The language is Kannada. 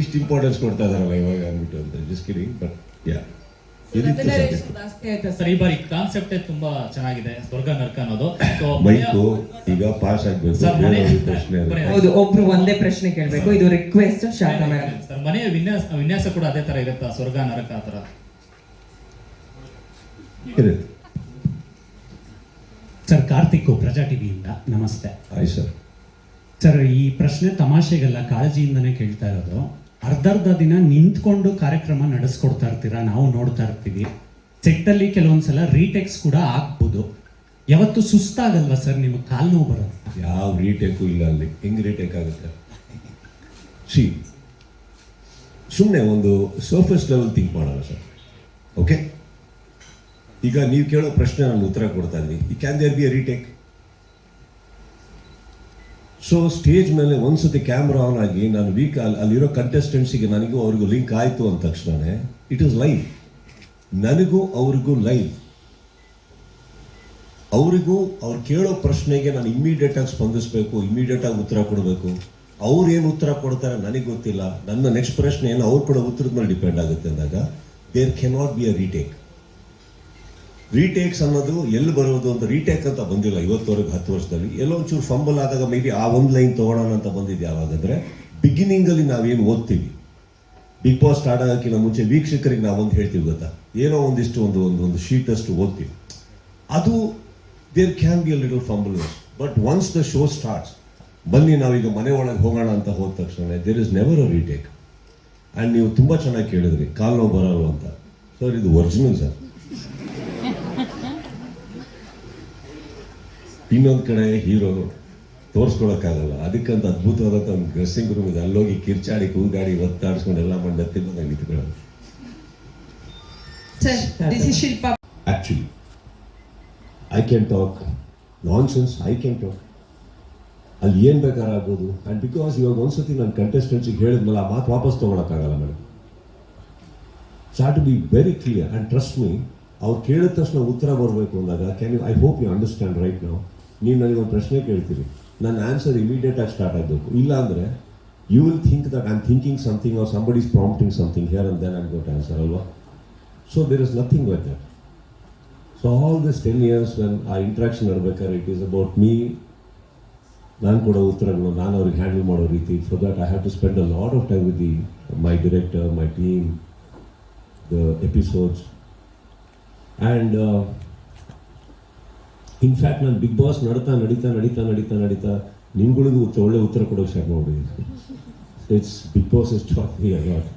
ಇಷ್ಟು ಇಂಪಾರ್ಟೆನ್ಸ್ ಕೊಡ್ತಾ ಇದಾರಲ್ಲ ಇವಾಗ ಅಂದ್ಬಿಟ್ಟು ಅಂತ. Just kidding but yeah sir? ಈ ಬಾರಿ ಕಾನ್ಸೆಪ್ಟ್ ತುಂಬಾ ಚೆನ್ನಾಗಿದೆ ಸ್ವರ್ಗ ನರ್ಕ ಅನ್ನೋದು. ಸೊ ಮೈಕು ಈಗ ಪಾಸ್ ಆಗ್ಬೇಕು. ಹೌದು ಒಬ್ರು ಒಂದೇ ಪ್ರಶ್ನೆ ಕೇಳಬೇಕು. ಇದು ರಿಕ್ವೆಸ್ಟ್ ಶಾರದಾ ಮೇಡಮ್. ಸರ್ ಮನೆಯ ವಿನ್ಯಾಸ ವಿನ್ಯಾಸ ಕೂಡ ಅದೇ ತರ ಇರುತ್ತಾ? ಸ್ವರ್ಗ ನರಕ ಆ ತರ? ಇರುತ್ತೆ. ಸರ್ ಕಾರ್ತಿಕ್ ಪ್ರಜಾ ಟಿವಿಯಿಂದ ನಮಸ್ತೆ. ಸರ್ ಸರ್ ಈ ಪ್ರಶ್ನೆ ತಮಾಷೆಗಲ್ಲ ಕಾಳಜಿಯಿಂದನೇ ಕೇಳ್ತಾ ಇರೋದು. ಅರ್ಧರ್ಧ ದಿನ ನಿಂತ್ಕೊಂಡು ಕಾರ್ಯಕ್ರಮ ನಡೆಸ್ಕೊಡ್ತಾ ಇರ್ತೀರಾ? ನಾವು ನೋಡ್ತಾ ಇರ್ತೀವಿ. ಸೆಟ್ಟಲ್ಲಿ ಕೆಲವೊಂದ್ಸಲ ರೀಟೆಕ್ಸ್ ಕೂಡ ಆಗ್ಬೋದು. ಯಾವತ್ತು ಸುಸ್ತಾಗಲ್ವಾ ಸರ್ ನಿಮಗೆ? ಕಾಲು ನೋವು ಬರುತ್ತೆ. ಯಾವ ರೀಟೇಕು ಇಲ್ಲ ಅಲ್ಲಿ. ಹೆಂಗ್ ರೀಟೇಕ್ ಆಗುತ್ತೆ? ಸಿ ಸುಮ್ಮನೆ ಒಂದು ಸರ್ಫೇಸ್ ಲೆವೆಲ್ ಥಿಂಕ್ ಮಾಡೋಣ ಸರ್. ಓಕೆ ಈಗ ನೀವು ಕೇಳೋ ಪ್ರಶ್ನೆ ನಾನು ಉತ್ತರ ಕೊಡ್ತಾ ಇದ್ದೀನಿ. ಈ can there be a retake so stage ಮೇಲೆ ಒಂದ್ಸತಿ ಕ್ಯಾಮ್ರಾ ಆನ್ ಆಗಿ ನಾನು ವೀಕ್ ಅಲ್ಲಿ ಅಲ್ಲಿರೋ ಕಂಟೆಸ್ಟೆಂಟ್ಸಿಗೆ ನನಗೂ ಅವ್ರಿಗೂ ಲಿಂಕ್ ಆಯಿತು ಅಂದ ತಕ್ಷಣನೇ ಇಟ್ ಇಸ್ ಲೈವ್ ನನಗೂ ಅವ್ರಿಗೂ ಲೈವ್ ಅವರಿಗೂ ಅವ್ರು ಕೇಳೋ ಪ್ರಶ್ನೆಗೆ ನಾನು ಇಮ್ಮಿಡಿಯೇಟಾಗಿ ಸ್ಪಂದಿಸಬೇಕು ಇಮ್ಮಿಡಿಯೇಟ್ ಆಗಿ ಉತ್ತರ ಕೊಡಬೇಕು. ಅವ್ರು ಏನು ಉತ್ತರ ಕೊಡ್ತಾರೆ ನನಗೆ ಗೊತ್ತಿಲ್ಲ. ನನ್ನ ನೆಕ್ಸ್ಟ್ ಪ್ರಶ್ನೆ ಏನು ಅವ್ರು ಕೂಡ ಉತ್ತರದ ಮೇಲೆ ಡಿಪೆಂಡ್ ಆಗುತ್ತೆ ಅಂದಾಗ there cannot be a retake retakes ಅನ್ನೋದು ಎಲ್ಲಿ ಬರೋದು ಅಂತ ರೀಟೇಕ್ ಅಂತ ಬಂದಿಲ್ಲ ಇವತ್ತವರೆಗೆ ಹತ್ತು ವರ್ಷದಲ್ಲಿ. ಎಲ್ಲೋ ಒಂಚೂರು ಫಂಬಲ್ ಆದಾಗ ಮೇ ಬಿ ಆ ಒಂದು ಲೈನ್ ತಗೊಳ್ಳೋಣ ಅಂತ ಬಂದಿದ್ದು ಯಾವಾಗಂದ್ರೆ ಬಿಗಿನಿಂಗಲ್ಲಿ ನಾವೇನು ಓದ್ತೀವಿ. ಬಿಗ್ ಬಾಸ್ ಸ್ಟಾರ್ಟ್ ಆಗೋಕ್ಕಿಂತ ಮುಂಚೆ ವೀಕ್ಷಕರಿಗೆ ನಾವೊಂದು ಹೇಳ್ತೀವಿ ಗೊತ್ತಾ? ಏನೋ ಒಂದಿಷ್ಟು ಒಂದು ಒಂದು ಒಂದು ಶೀಟ್ ಅಷ್ಟು ಓದ್ತೀವಿ. ಅದು there can be a little fumbles but once the show starts ಬನ್ನಿ ನಾವೀಗ ಮನೆ ಒಳಗೆ ಹೋಗೋಣ ಅಂತ ಹೋದ ತಕ್ಷಣ there is never a retake and ನೀವು ತುಂಬ ಚೆನ್ನಾಗಿ ಕೇಳಿದ್ರಿ, ಕಾಲು ನೋವು ಬರೋಲ್ಲ ಅಂತ. ಸರ್ ಇದು ಒರಿಜಿನಲ್ ಸರ್ ಇನ್ನೊಂದು ಕಡೆ ಹೀರೋ ತೋರಿಸ್ಕೊಳಕ್ಕಾಗಲ್ಲ. ಅದಕ್ಕಂತ ಅದ್ಭುತವಾದಂಥ ಒಂದು ಡ್ರೆಸ್ಸಿಂಗ್ ರೂಮ್ ಇದೆ. ಅಲ್ಲೋಗಿ ಕಿರ್ಚಾಡಿ ಕೂಗಾಡಿ ಒತ್ತಾಡಿಸ್ಕೊಂಡು ಎಲ್ಲ ಮಾಡಿ ಬಂದಾಗ ನಿಂತ್ಕೊಳ್ಳೋದು Shilpa actually I can talk nonsense I can talk ಅಲ್ಲಿ ಏನು ಬೇಕಾದ್ರೆ ಆಗ್ಬೋದು. ಆ್ಯಂಡ್ ಬಿಕಾಸ್ ಇವಾಗ ಒಂದ್ಸತಿ ನನ್ನ ಕಂಟೆಸ್ಟೆಂಟ್ಸಿಗೆ ಹೇಳಿದ್ಮೇಲೆ ಆ ಮಾತು ವಾಪಸ್ ತೊಗೊಳಕ್ಕಾಗಲ್ಲ madam so to be very clear and trust me ಅವ್ರು ಕೇಳಿದ ತಕ್ಷಣ ಉತ್ತರ ಬರಬೇಕು ಅಂದಾಗ can you I hope you understand right ನಾವು ನೀವು ನನಗೆ ಒಂದು ಪ್ರಶ್ನೆ ಕೇಳ್ತೀರಿ. ನನ್ನ ಆನ್ಸರ್ ಇಮಿಡಿಯೇಟ್ ಆಗಿ ಸ್ಟಾರ್ಟ್ ಆಗಬೇಕು. ಇಲ್ಲ ಅಂದರೆ you will think that I am thinking something or somebody is prompting something here and then I'm got answer ಅಲ್ವಾ? So there is nothing with that so all this ten years when ಆ ಇಂಟ್ರಾಕ್ಷನ್ ನಡ್ಬೇಕಾದ್ರೆ ಇಟ್ ಈಸ್ ಅಬೌಟ್ ಮೀ ನಾನು ಕೊಡೋ ಉತ್ತರಗಳು, ನಾನು ಅವ್ರಿಗೆ ಹ್ಯಾಂಡಲ್ ಮಾಡೋ ರೀತಿ. So that I have to spend a lot of time with the my director my team the episodes and in fact ನಾನು ಬಿಗ್ ಬಾಸ್ ನಡೀತಾ ನಡೀತಾ ನಡೀತಾ ನಡೀತಾ ನಡೀತಾ ನಿಮ್ಗಳಿಗೂ ಒಳ್ಳೆ ಉತ್ತರ ಕೊಡೋಕೆ ಶರ್ಮ ಮಾಡಿದ್ದೀನಿ it's Bigg Boss is talk he a lot